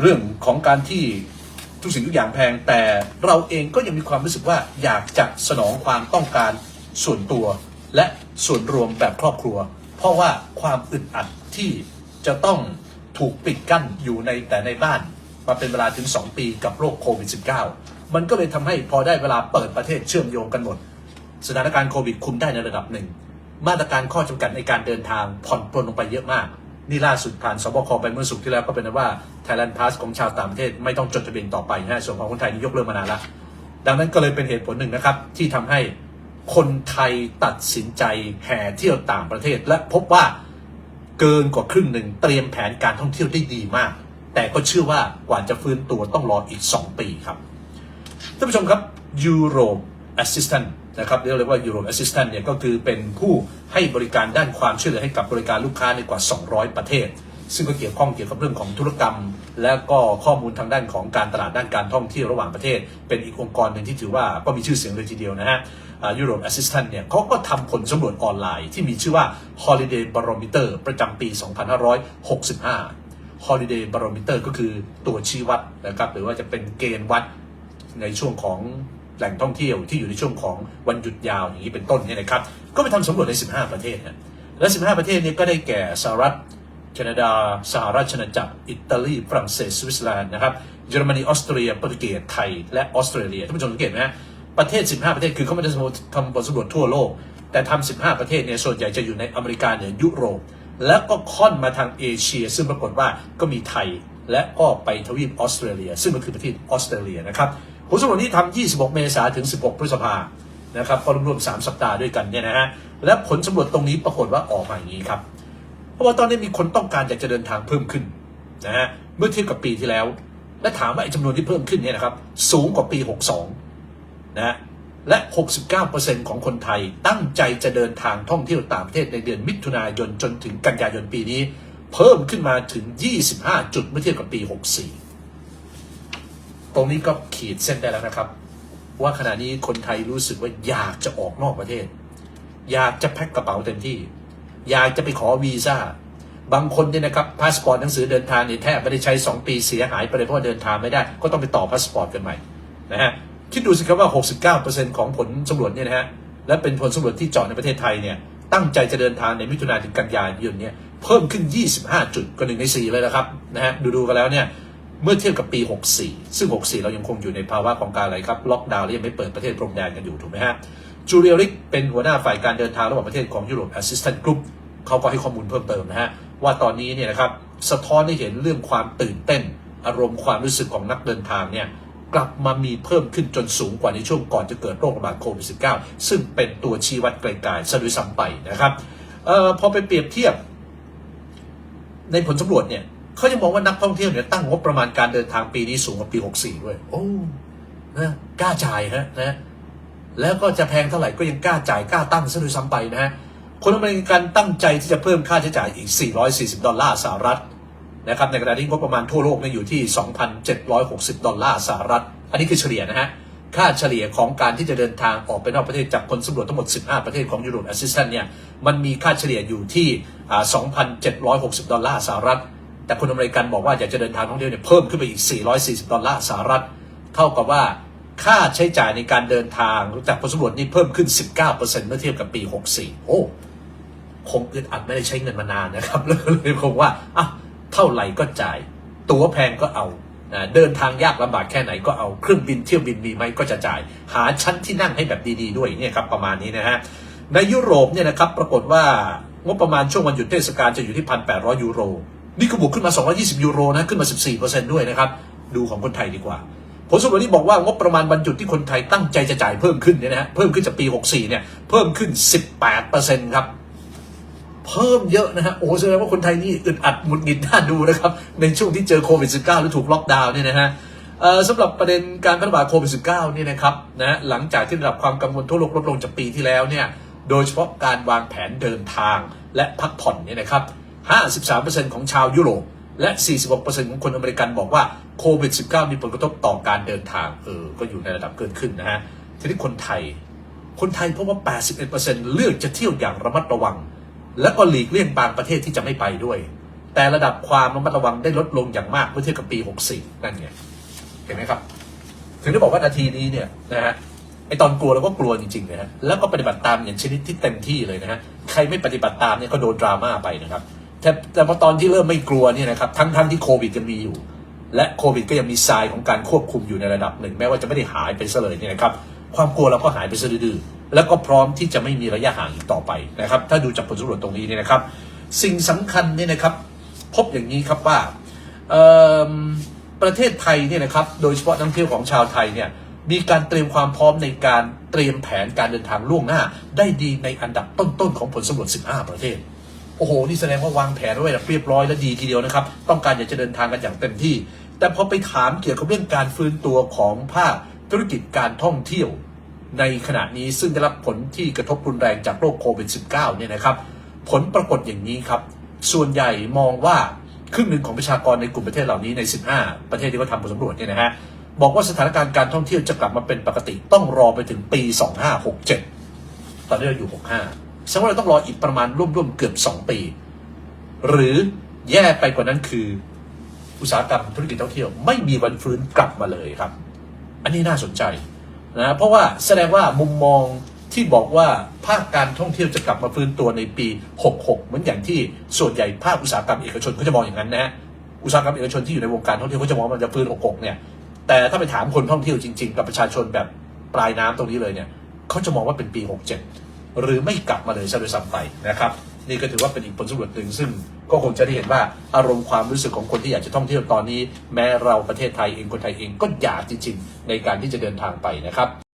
เรื่องของการที่ทุกสิ่งทุกอย่างแพง แต่เราเองก็ยังมีความรู้สึกว่าอยากจะสนองความต้องการส่วนตัว และส่วนรวมแบบครอบครัว เพราะว่าความอึดอัดที่จะต้องถูกปิดกั้นอยู่ในแต่ในบ้าน มาเป็นเวลาถึง 2 ปีกับโรคโควิด -19 มันก็เลยทำให้พอได้เวลาเปิดประเทศเชื่อมโยงกันหมด สถานการณ์โควิดคุมได้ในระดับหนึ่ง มาตรการข้อจำกัดในการเดินทางผ่อนปลนลงไปเยอะมาก นี่ล่าสุดผ่านสบคไปเมื่อสุกที่แล้วก็เป็นนะว่า Thailand Pass ของชาวต่างประเทศไม่ต้องจดทะเบียนต่อไปนะฮะส่วนของคนไทยนี่ยกเลิกมานานล้วดังนั้นก็เลยเป็นเหตุผลหนึ่งนะครับ ที่ทำให้คนไทยตัดสินใจแห่เที่ยวต่างประเทศ และพบว่าเกินกว่าครึ่งหนึ่งเตรียมแผนการท่องเที่ยวได้ดีมาก แต่ก็เชื่อว่ากว่าจะฟื้นตัวต้องรออีก 2 ปีครับท่านผู้ชมครับ Euro Assistant นะครับเรียกว่า Europe Assistant เนี่ยก็คือเป็นผู้ให้บริการด้านความช่วยเหลือให้กับบริการลูกค้าในกว่า 200 ประเทศ ซึ่งก็เกี่ยวข้องเกี่ยวกับเรื่องของธุรกรรม และก็ข้อมูลทางด้านของการตลาดด้านการท่องเที่ยวระหว่างประเทศ เป็นอีกองค์กรหนึ่งที่ถือว่าก็มีชื่อเสียงเลยทีเดียวนะฮะอ่า Europe Assistant เนี่ยเขาก็ทำผลสำรวจออนไลน์ที่มีชื่อว่า Holiday Barometer ประจำปี 2565 Holiday Barometer ก็คือตัวชี้วัดนะครับหรือว่าจะเป็นเกณฑ์วัดในช่วงของ แหล่งท่องเที่ยวที่อยู่ในช่วงของวันหยุดยาวอย่างนี้เป็นต้นเนี่ยนะครับ ก็ไปทำสำรวจใน 15 ประเทศนะและ 15 ประเทศนี้ก็ได้แก่สหรัฐแคนาดาสหราชอาณาจักร อิตาลี ฝรั่งเศส สวิตเซอร์แลนด์นะครับ เยอรมนี ออสเตรีย โปรตุเกส ไทย และออสเตรเลีย ท่านผู้ชมสังเกตไหมประเทศ 15 ประเทศ คือเขาไม่ได้ทำผลสำรวจทั่วโลก แต่ทำ15 ประเทศเนี่ย ส่วนใหญ่จะอยู่ในอเมริกาเหนือยุโรป แล้วก็ค่อนมาทางเอเชีย ซึ่งปรากฏว่าก็มีไทย และก็ไปทวีปออสเตรเลีย ซึ่งก็คือประเทศออสเตรเลียนะครับ ผลสำรวจนี้ทำ26 เมษายนถึง 16 พฤษภานะครับก็รวมๆ3สัปดาห์ด้วยกันเนี่ยนะฮะและผลสำรวจตรงนี้ปรากฏว่าออกมาอย่างนี้ครับเพราะว่าตอนนี้มีคนต้องการอยากจะเดินทางเพิ่มขึ้นนะฮะเมื่อเทียบกับปีที่แล้ว และถามว่าไอ้จำนวนที่เพิ่มขึ้นเนี่ยนะครับสูงกว่าปี 62 นะฮะและ 69%ของคนไทยตั้งใจจะเดินทางท่องเที่ยวต่างประเทศในเดือนมิถุนายนจนถึงกันยายนปีนี้ เพิ่มขึ้นมาถึง 25 จุดเมื่อเทียบกับปี 64 ตรงนี้ก็ขีดเส้นได้แล้วนะครับ ว่าขณะนี้คนไทยรู้สึกว่าอยากจะออกนอกประเทศ อยากจะแพ็คกระเป๋าเต็มที่ อยากจะไปขอวีซ่าบางคนเนี่ยนะครับพาสปอร์ตหนังสือเดินทางเนี่ยแทบไม่ได้ใช้ 2 ปีเสียหายไปเลยเพราะเดินทางไม่ได้ ก็ต้องไปต่อพาสปอร์ตกันใหม่นะฮะคิดดูสิครับว่า 69%ของผลสำรวจเนี่ยนะฮะและเป็นผลสำรวจที่เจาะในประเทศไทยเนี่ยตั้งใจจะเดินทางในมิถุนายนถึงกันยายนเนี่ยเพิ่มขึ้น 25 จุดก็หนึ่งใน4เลยนะครับนะฮะดูๆกันแล้วเนี่ย มื่อเทียบกับปี 64 ซึ่ง 64 เรายังคงอยู่ในภาวะของการอะไรครับ ล็อกดาวน์และยังไม่เปิดประเทศพรมแดนกันอยู่ ถูกไหมฮะ จูเลียริกเป็นหัวหน้าฝ่ายการเดินทางระหว่างประเทศของ Europe Assistant Group เขาก็ให้ข้อมูลเพิ่มเติมนะฮะ ว่าตอนนี้เนี่ยนะครับ สะท้อนให้เห็นเรื่องความตื่นเต้น อารมณ์ความรู้สึกของนักเดินทางเนี่ย กลับมามีเพิ่มขึ้นจนสูงกว่าในช่วงก่อนจะเกิดโรคระบาดโควิด -19 ซึ่งเป็นตัวชี้วัดไกลๆซะด้วยซ้ำไปนะครับออพอไปเปรียบเทียบ ในผลสำรวจเนี่ย เขายังมองว่านักท่องเที่ยวเนี่ยตั้งงบประมาณการเดินทางปีนี้สูงกว่าปี 64 ด้วย โอ้นะกล้าจ่ายฮะนะแล้วก็จะแพงเท่าไหร่ก็ยังกล้าจ่ายกล้าตั้งซะด้วยซ้ำไปนะฮะคนอเมริกันตั้งใจที่จะเพิ่มค่าใช้จ่ายอีก 440 ดอลลาร์สหรัฐนะครับในขณะที่งบประมาณทั่วโลกเนี่ยอยู่ที่ 2,760 ดอลลาร์สหรัฐ อันนี้คือเฉลี่ยนะฮะค่าเฉลี่ยของการที่จะเดินทางออกไปนอกประเทศจากผลสำรวจทั้งหมด 15 ประเทศของ Europe Assistant เนี่ยมันมีค่าเฉลี่ยอยู่ที่อ่า2,760 ดอลลาร์สหรัฐ แต่คนอเมริกันบอกว่าอยากจะเดินทางท่องเที่ยวเนี่ยเพิ่มขึ้นไปอีก 440 ดอลลาร์สหรัฐ เท่ากับว่าค่าใช้จ่ายในการเดินทางจากผลสำรวจนี้เพิ่มขึ้น 19%เมื่อเทียบกับปี 64 โอ้ คงอึดอัดไม่ได้ใช้เงินมานานนะครับเลยเลยคงว่าอะเท่าไหร่ก็จ่าย ตั๋วแพงก็เอานะเดินทางยากลำบากแค่ไหนก็เอาเครื่องบินเที่ยวบินมีไหมก็จะจ่าย หาชั้นที่นั่งให้แบบดีๆด้วยเนี่ยครับประมาณนี้นะฮะในยุโรปเนี่ยนะครับปรากฏว่างบประมาณช่วงวันหยุดเทศกาลจะอยู่ที่ 1,800 ยูโร นี่ก็บวกขึ้นมา 220 ยูโรนะ ขึ้นมา 14%ด้วยนะครับ ดูของคนไทยดีกว่า ผลสำรวจนี้บอกว่างบประมาณวันหยุที่คนไทยตั้งใจจะจ่ายเพิ่มขึ้นเนี่ยนะฮะ เพิ่มขึ้นจากปี 64 เนี่ย เพิ่มขึ้น 18%ครับ เพิ่มเยอะนะฮะ โอ้โหแสดงว่าคนไทยนี่อึดอัดหงุดหงิดน่าดูนะครับ ในช่วงที่เจอโควิด -19 หรือถูกล็อกดาวน์เนี่ยนะฮะเอ่อสำหรับประเด็นการแพร่ระบาดโควิด -19 เนี่ยนะครับนะฮะหลังจากที่ระดับความกังวลทั่วโลกลดลงจากปีที่แล้วเนี่ย โดยเฉพาะการวางแผนเดินทางและพักผ่อนเนี่ยนะครับ 53%ของชาวยุโรป และ 46%ของคนอเมริกันบอกว่าโควิด -19 มีผลกระทบต่อการเดินทาง เออ ก็อยู่ในระดับเกินขึ้นนะฮะ ทีนี้คนไทย คนไทยพบว่า 81%เลือกจะเที่ยวอย่างระมัดระวัง และก็หลีกเลี่ยงบางประเทศที่จะไม่ไปด้วย แต่ระดับความระมัดระวังได้ลดลงอย่างมากเมื่อเทียบกับปี 64 นั่นไง เห็นไหมครับ ถึงได้บอกว่านาทีนี้เนี่ยนะฮะไอตอนกลัวเราก็กลัวจริงๆนะฮะ แล้วก็ปฏิบัติตามอย่างชนิดที่เต็มที่เลยนะฮะ ใครไม่ปฏิบัติตามเนี่ยก็โดนดราม่าไปนะครับ แต่แต่พอตอนที่เริ่มไม่กลัวเนี่ยนะครับทั้งทั้งที่โควิดยังมีอยู่ และโควิดก็ยังมีทรายของการควบคุมอยู่ในระดับหนึ่ง แม้ว่าจะไม่ได้หายไปซะเลยเนี่ยนะครับ ความกลัวเราก็หายไปซะดื้อแล้วก็พร้อมที่จะไม่มีระยะห่างอีกต่อไปนะครับ ถ้าดูจากผลสำรวจตรงนี้เนี่ยนะครับ สิ่งสำคัญเนี่ยนะครับ พบอย่างนี้ครับว่าประเทศไทยเนี่ยนะครับ โดยเฉพาะนักท่องเที่ยวของชาวไทยเนี่ยมีการเตรียมความพร้อมในการเตรียมแผนการเดินทางล่วงหน้า ได้ดีในอันดับต้นๆของผลสำรวจ 15 ประเทศ โอ้โห นี่แสดงว่าวางแผนไว้แบบเรียบร้อยและดีทีเดียวนะครับ ต้องการอยากจะเดินทางกันอย่างเต็มที่ แต่พอไปถามเกี่ยวกับเรื่องการฟื้นตัวของภาคธุรกิจการท่องเที่ยว ในขณะนี้ซึ่งได้รับผลที่กระทบรุนแรงจากโรคโควิด -19 เนี่ยนะครับ ผลปรากฏอย่างนี้ครับ ส่วนใหญ่มองว่าครึ่งหนึ่งของประชากรในกลุ่มประเทศเหล่านี้ใน 15 ประเทศที่เขาทำผลสำรวจเนี่ยนะฮะบอกว่าสถานการณ์การท่องเที่ยวจะกลับมาเป็นปกติต้องรอไปถึงปี 2567 ตอนนี้เราอยู่ 65 แสดงว่าเราต้องรออีกประมาณร่วมๆเกือบ 2 ปี หรือแย่ไปกว่านั้นคือ อุตสาหกรรมธุรกิจท่องเที่ยว ไม่มีวันฟื้นกลับมาเลยครับ อันนี้น่าสนใจนะเพราะว่าแสดงว่ามุมมองที่บอกว่าภาคการท่องเที่ยวจะกลับมาฟื้นตัวในปี 66 เหมือนอย่างที่ส่วนใหญ่ภาคอุตสาหกรรมเอกชนเขาจะมองอย่างนั้นนะ อุตสาหกรรมเอกชนที่อยู่ในวงการท่องเที่ยวเขาจะมองว่ามันจะฟื้น66เนี่ย แต่ถ้าไปถามคนท่องเที่ยวจริง ๆ กับประชาชนแบบปลายน้ำตรงนี้เลยเนี่ยเขาจะมองว่าเป็นปี 67 หรือไม่กลับมาเลยซะด้วยซ้ำไปนะครับนี่ก็ถือว่าเป็นอีกผลสำรวจหนึ่งซึ่งก็คงจะได้เห็นว่าอารมณ์ความรู้สึกของคนที่อยากจะท่องเที่ยวตอนนี้ แม้เราประเทศไทยเองคนไทยเองก็อยากจริงๆในการที่จะเดินทางไปนะครับ